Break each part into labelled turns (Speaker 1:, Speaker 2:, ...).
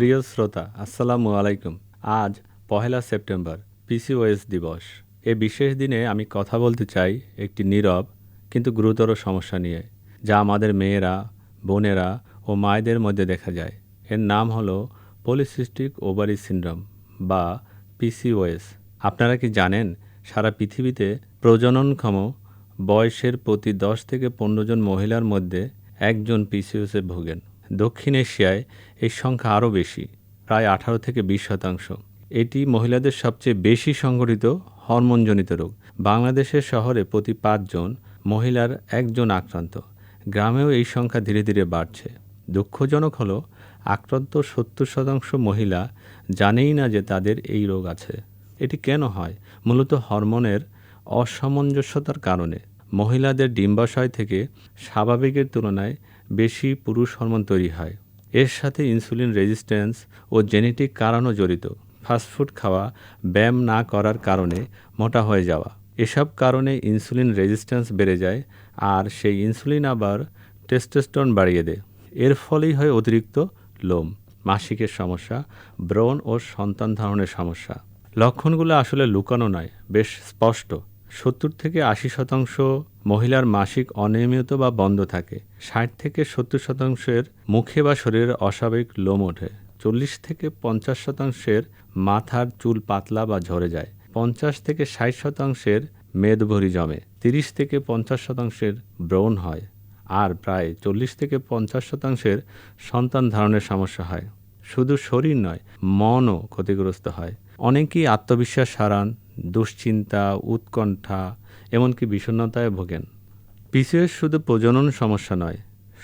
Speaker 1: প্রিয় শ্রোতা, আসসালামু আলাইকুম। আজ পহেলা সেপ্টেম্বর, পিসিওএস দিবস। এ বিশেষ দিনে আমি কথা বলতে চাই একটি নীরব কিন্তু গুরুতর সমস্যা নিয়ে, যা আমাদের মেয়েরা, বোনেরা ও মায়েদের মধ্যে দেখা যায়। এর নাম হলো পলিসিস্টিক ওভারি সিন্ড্রোম বা পিসিওএস। আপনারা কি জানেন, সারা পৃথিবীতে প্রজননক্ষম বয়সের প্রতি দশ থেকে পনেরো জন মহিলার মধ্যে একজন পিসিওসে ভোগেন। দক্ষিণ এশিয়ায় এই সংখ্যা আরও বেশি, প্রায় আঠারো থেকে বিশ শতাংশ। এটি মহিলাদের সবচেয়ে বেশি সংঘটিত হরমোনজনিত রোগ। বাংলাদেশের শহরে প্রতি পাঁচজন মহিলার একজন আক্রান্ত। গ্রামেও এই সংখ্যা ধীরে ধীরে বাড়ছে। দুঃখজনক হলো, আক্রান্ত সত্তর শতাংশ মহিলা জানেই না যে তাদের এই রোগ আছে। এটি কেন হয়? মূলত হরমোনের অসামঞ্জস্যতার কারণে। মহিলাদের ডিম্বাশয় থেকে স্বাভাবিকের তুলনায় বেশি পুরুষ হরমোন তৈরি হয়। এর সাথে ইনসুলিন রেজিস্ট্যান্স ও জেনেটিক কারণও জড়িত। ফাস্টফুড খাওয়া ব্যায়াম না করার কারণে মোটা হয়ে যাওয়া। এসব কারণে ইনসুলিন রেজিস্ট্যান্স বেড়ে যায় আর সেই ইনসুলিন আবার টেস্টোস্টেরন বাড়িয়ে দেয়। এর ফলেই হয় অতিরিক্ত লোম, মাসিকের সমস্যা, ব্রণ ও সন্তান ধারণের সমস্যা। লক্ষণগুলো আসলে লুকানো নয়, বেশ স্পষ্ট। সত্তর থেকে আশি শতাংশ মহিলার মাসিক অনিয়মিত বা বন্ধ থাকে। ষাট থেকে সত্তর শতাংশের মুখে বা শরীরের অস্বাভাবিক লোম ওঠে। চল্লিশ থেকে পঞ্চাশ শতাংশের মাথার চুল পাতলা বা ঝরে যায়। পঞ্চাশ থেকে ষাট শতাংশের মেদভরি জমে। তিরিশ থেকে পঞ্চাশ শতাংশের ব্রণ হয়। আর প্রায় চল্লিশ থেকে পঞ্চাশ শতাংশের সন্তান ধারণের সমস্যা হয়। শুধু শরীর নয়, মনও ক্ষতিগ্রস্ত হয়। অনেকেই আত্মবিশ্বাস হারান দুশ্চিন্তা, উৎকণ্ঠা, এমনকি বিষণ্ণতায় ভোগেন। পিসিএস শুধু প্রজনন সমস্যা নয়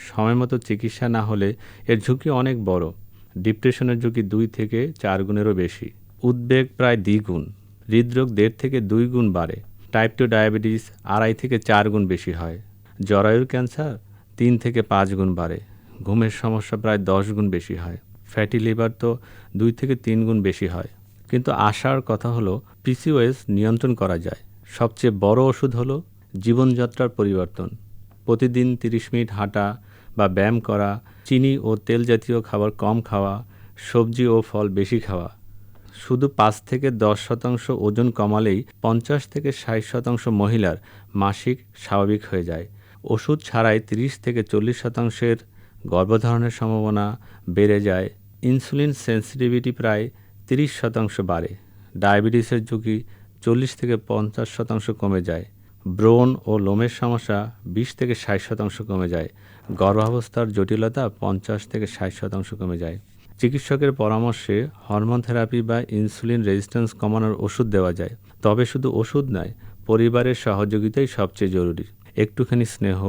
Speaker 1: সময়মতো চিকিৎসা না হলে এর ঝুঁকি অনেক বড়। ডিপ্রেশনের ঝুঁকি দুই থেকে চার গুণেরও বেশি। উদ্বেগ প্রায় দ্বিগুণ, হৃদরোগ দেড় থেকে দুই গুণ বাড়ে। টাইপ টু ডায়াবেটিস আড়াই থেকে চার গুণ বেশি হয়। জরায়ুর ক্যান্সার তিন থেকে পাঁচ গুণ বাড়ে। ঘুমের সমস্যা প্রায় দশ গুণ বেশি হয়। ফ্যাটি লিভার তো দুই থেকে তিন গুণ বেশি হয়। কিন্তু আশার কথা হলো পিসিওএস নিয়ন্ত্রণ করা যায়। সবচেয়ে বড় ওষুধ হলো জীবনযাত্রার পরিবর্তন। প্রতিদিন তিরিশ মিনিট হাঁটা বা ব্যায়াম করা, চিনি ও তেল জাতীয় খাবার কম খাওয়া, সবজি ও ফল বেশি খাওয়া। শুধু পাঁচ থেকে দশ শতাংশ ওজন কমালেই পঞ্চাশ থেকে ষাট শতাংশ মহিলার মাসিক স্বাভাবিক হয়ে যায়। ওষুধ ছাড়াই তিরিশ থেকে চল্লিশ শতাংশের গর্ভধারণের সম্ভাবনা বেড়ে যায়। ইনসুলিন সেন্সিটিভিটি প্রায় তিরিশ শতাংশ বাড়ে। ডায়াবেটিসের ঝুঁকি চল্লিশ থেকে পঞ্চাশ শতাংশ কমে যায়। ব্রণ ও লোমের সমস্যা বিশ থেকে ষাট শতাংশ কমে যায়। গর্ভাবস্থার জটিলতা পঞ্চাশ থেকে ষাট শতাংশ কমে যায়। চিকিৎসকের পরামর্শে হরমোন থেরাপি বা ইনসুলিন রেজিস্ট্যান্স কমানোর ওষুধ দেওয়া যায়। তবে শুধু ওষুধ নয়, পরিবারের সহযোগিতাই সবচেয়ে জরুরি। একটুখানি স্নেহ,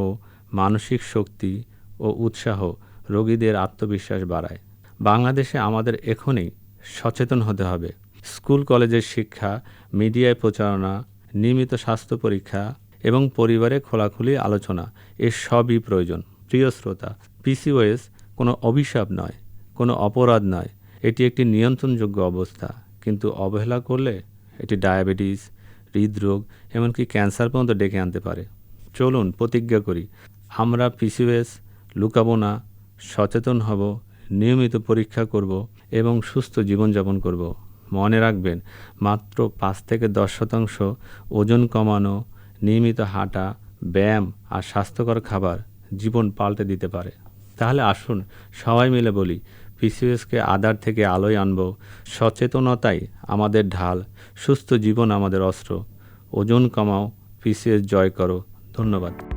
Speaker 1: মানসিক শক্তি ও উৎসাহ রোগীদের আত্মবিশ্বাস বাড়ায়। বাংলাদেশে আমাদের এখনই সচেতন হতে হবে। স্কুল, কলেজের শিক্ষা, মিডিয়ায় প্রচারণা, নিয়মিত স্বাস্থ্য পরীক্ষা এবং পরিবারে খোলাখুলি আলোচনা এর সবই প্রয়োজন। প্রিয় শ্রোতা পিসিওএস কোনো অভিশাপ নয়, কোনো অপরাধ নয়। এটি একটি নিয়ন্ত্রণযোগ্য অবস্থা। কিন্তু অবহেলা করলে এটি ডায়াবেটিস, হৃদরোগ এমনকি ক্যান্সার পর্যন্ত ডেকে আনতে পারে। চলুন প্রতিজ্ঞা করি, আমরা পিসিওএস লুকাবো না, সচেতন হব, নিয়মিত পরীক্ষা করব এবং সুস্থ জীবনযাপন করব। মনে রাখবেন, মাত্র পাঁচ থেকে দশ শতাংশ ওজন কমানো, নিয়মিত হাঁটা, ব্যায়াম আর স্বাস্থ্যকর খাবার জীবন পাল্টে দিতে পারে। তাহলে আসুন, সবাই মিলে বলি, পিসিএসকে আধার থেকে আলোয় আনব। সচেতনতাই আমাদের ঢাল, সুস্থ জীবন আমাদের অস্ত্র। ওজন কমাও, পিসিএস জয় করো। ধন্যবাদ।